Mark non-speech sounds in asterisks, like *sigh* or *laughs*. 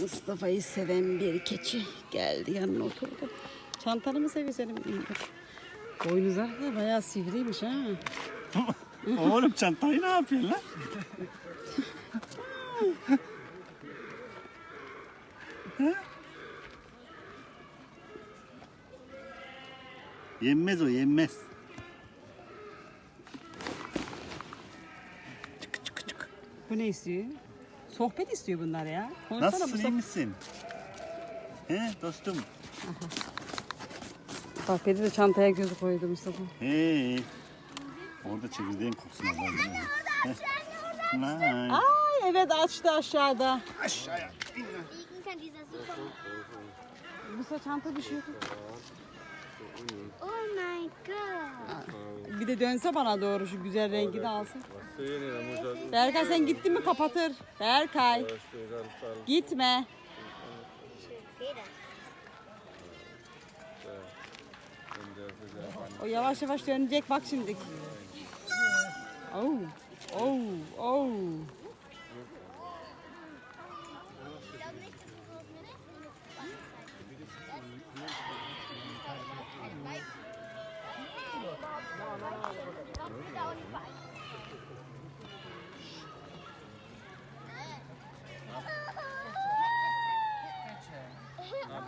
Mustafa'yı seven bir keçi geldi yanına oturdu. Çantanı mı seveselim? Boynuzlar da bayağı sivriymiş ha. *laughs* Oğlum çantayı ne yapıyorsun lan? *laughs* yenmez o yenmez. Bu ne istiyor? Sohbet istiyor bunlar ya. Konuşsana Nasılsın iyi Mustafa. misin? He dostum. Bak Pedi de çantaya gözü koydu Mustafa. He. Orada çekirdeğin kokusunu alalım. Vay. Ay evet açtı aşağıda. Aşağıya. Liegen kann dieser super. Mustafa çanta düşüyordu. Oh mein Gott. Bir de dönse bana doğru şu güzel rengi de alsın. Berkay sen gittin mi kapatır. Berkay. Gitme. O yavaş yavaş dönecek bak şimdi. Oh, oh, oh. 俺